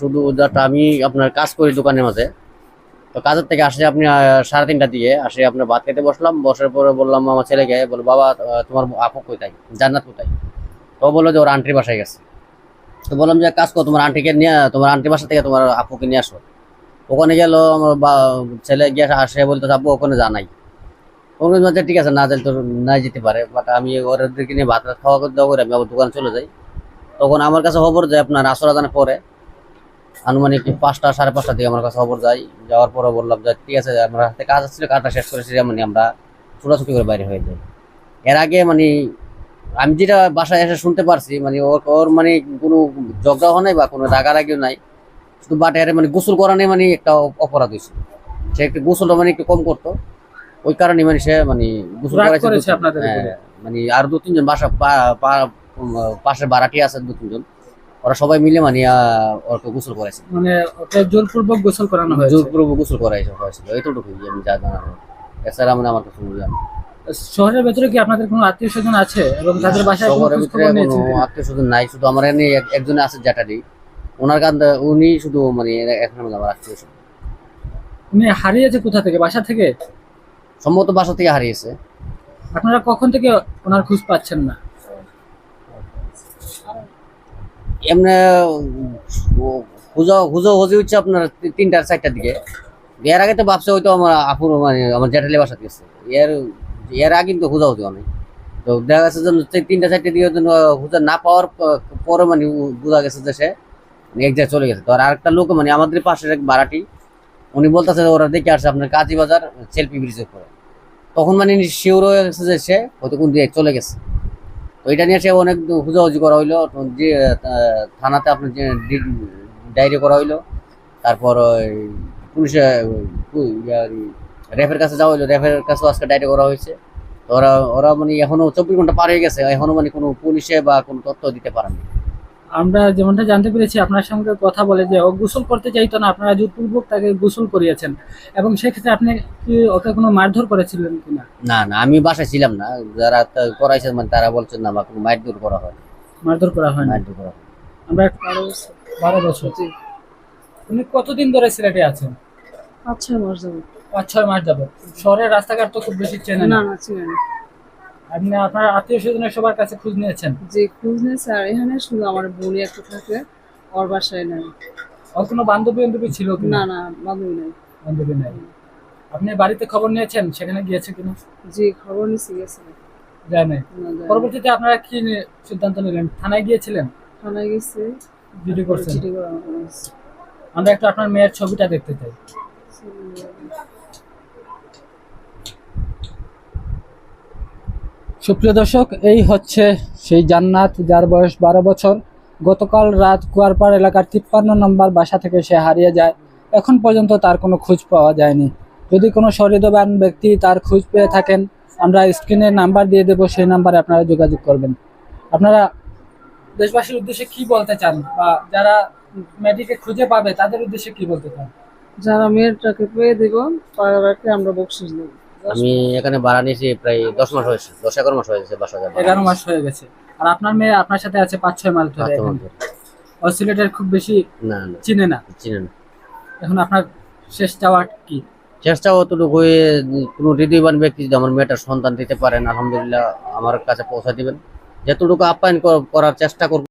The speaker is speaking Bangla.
শুধু যাটা আমি আপনার কাজ করি দোকানের মাঝে। তো কাজের থেকে আসে আপনি সাড়ে তিনটা দিয়ে আসে আপনার ভাত খেতে বসলাম, বসার পরে বললাম আমার ছেলেকে, বলো, বাবা তোমার আপু কোথায়? জান্নাত কোথায়? তো বলল যে, ওর আন্টির বাসায় গেছে। তো বললাম যে, কাজ করো, তোমার আন্টিকে নিয়ে, তোমার আন্টির বাসা থেকে তোমার আপুকে নিয়ে আসো। ওখানে গেল, আমার ছেলে গিয়ে আসে বলতে আপু ওখানে জানাই ওখানে বলছে ঠিক আছে, না যাই তো না যেতে পারে বাট আমি ওদেরকে নিয়ে ভাত খাওয়া দাওয়া করে, আমি আবার দোকানে চলে যাই। তখন আমার কাছে খবর যে, আপনার আসর আদানের পরে আনুমানিক পাঁচটা সাড়ে পাঁচটা দিকে আমার কাছে খবর যাই যাওয়ার পরে বললাম যে ঠিক আছে আমার হাতে কাজ ছিল কাজটা শেষ করেছি মানে আমরা ছোটাছুটি করে বাইরে হয়ে যাই। এর আগে মানে আমি যেটা বাসায় এসে শুনতে পারছি মানে ওর ওর মানে কোনো ঝগড়াও নাই বা কোনো রাগারাগিও নাই। শুধু বাটারে মানে গোসল করা নেই মানে একটা অপরাধ হয়েছিল সে একটু গোসলটা মানে একটু কম করতো। ওই কারণে মানে সে মানে গোসল করাইছে? হ্যাঁ, মানে আর দু তিনজন বাসা পাশে বাড়াটি আছে দু তিনজন। ওরা সবাই মিলে মানে ওকে গোসল করাইছে। মানে ওকে জোরপূর্বক গোসল করানো হয়েছে? জোরপূর্বক গোসল করাইছে হয়েছিল। এইটুকুই আমি যা জানার। এছাড়া মানে আমার কাছে বুঝলাম শহরের ভেতরে কি আপনাদের কোনো আত্মীয় স্বজন আছে এবং তাদের বাসায় শহরের ভিতরে কোনো আত্মীয় স্বজন নাই শুধু আমার এনে এক- একজনে আছে জ্যাঠারি ওনার কান উনি শুধু মানে এখন আমার আত্মীয় স্বজন। উনি হারিয়েছে কোথা থেকে? বাসা থেকে? সম্ভবত বাসা থেকে হারিয়েছে। আপনারা কখন থেকে ওনার খোঁজ পাচ্ছেন না? এমনি খুঁজো খুঁজো খুঁজি হচ্ছে আপনার তিনটা চারটার দিকে। এর আগে তো ভাবছে হয়তো আমার আপুর মানে আমার জ্যাঠালি বাসা গেছে এর এর আগে কিন্তু খুঁজা হতো অনেক তো দেখা গেছে যে তিনটা চারটে দিকে খুঁজে না পাওয়ার পরে মানে বোঝা গেছে যে সে মানে এক জায়গায় চলে গেছে। তো আর আরেকটা লোক মানে আমাদের পাশের এক বাড়াটি উনি বলতেছে ওরা দেখে আসছে আপনার কাজী বাজার, সেলফি ব্রিজের পরে তখন মানে শিওর হয়ে গেছে যে সে হয়তো কোন দিকে চলে গেছে। এটা নিয়ে সে অনেক হুজাহুজি করা হইল, যে থানাতে আপনার যে ডায়েরি করা হইল, তারপর ওই পুলিশে র্যাফের কাছে যাওয়া হইল, র্যাফের কাছেও আজকে ডায়েরি করা হয়েছে। ওরা ওরা মানে এখনও চব্বিশ ঘণ্টা পার হয়ে গেছে, এখনও মানে কোনো পুলিশে বা কোনো তথ্য দিতে পারেনি আমরা যেমনটা জানতে পেরেছি আপনার সঙ্গে কথা বলে যে ও গোসল করতে চাইতো না আপনারা জোরপূর্বক তাকে গোসল করিয়েছেন। এবং সেক্ষেত্রে আপনি কি ওকে কোনো মারধর করেছিলেন কিনা? না না আমি বাসায় ছিলাম না। যারা করাইছেন মানে তারা বলছেন না আমাকে মারধর করা হয় মারধর করা হয় দূর করা হয় আমরা বারো বছর উনি কতদিন ধরে সিলেটে আছেন? পাঁচ ছয় মাস যাবে পাঁচ ছয় মাস যাবে শহরের রাস্তাঘাট তো খুব বেশি চেনে না। না না চিনি না। আপনি আপনার আত্মীয় স্বজনের সবার কাছে খোঁজ নিয়েছেন? যে খোঁজ নিয়েছে আর এখানে শুধু আমার বোনই একটা থাকে ওর বাসায় নাই। ওর কোনো বান্ধবী বান্ধবী ছিল কি না না বান্ধবী নাই। বান্ধবী নাই। আপনি বাড়িতে খবর নিয়েছেন? সেখানে গিয়েছে কিনা? যে খবর নিছি গেছে। নাই। পরবর্তীতে আপনারা কি সিদ্ধান্ত নিলেন? থানায় গিয়েছিলেন? থানায় গেছে। জিডি করছেন। আমরা একটু আপনার মেয়ের ছবিটা দেখতে চাই। সুপ্রিয় দর্শক, এই হচ্ছে সেই জান্নাত যার বয়স বারো বছর। গতকাল রাত কুয়ারপাড় এলাকার তিপ্পান্ন নম্বর বাসা থেকে সে হারিয়ে যায়। এখন পর্যন্ত তার কোনো খোঁজ পাওয়া যায়নি। যদি কোনো সহৃদবান ব্যক্তি তার খোঁজ পেয়ে থাকেন, আমরা স্ক্রিনে নাম্বার দিয়ে দেবো, সেই নাম্বারে আপনারা যোগাযোগ করবেন। আপনারা দেশবাসীর উদ্দেশ্যে কি বলতে চান? বা যারা মেয়েটিকে খুঁজে পাবে, তাদের উদ্দেশ্যে কি বলতে চান? যারা মেয়েটাকে পেয়ে দিব তাদেরকে আমরা বকশিস দেবো। আমি এখানে ভাড়া নিয়েছি প্রায় দশ মাস হয়েছে দশ এগারো মাস হয়েছে বাসা যাওয়া। এগারো মাস হয়ে গেছে। আর আপনার মেয়ে আপনার সাথে আছে পাঁচ ছয় মাস ধরে সিলেটের খুব বেশি না না। চিনে না? চিনেন না। এখন আপনার শেষ চাওয়া কি? চেষ্টা অতটুকু হয়ে কোনো হৃদয়বান ব্যক্তি যদি আমার মেয়েটার সন্তান দিতে পারেন আলহামদুলিল্লাহ আমার কাছে পৌঁছা দিবেন। যতটুকু আপ্যায়ন করার চেষ্টা করব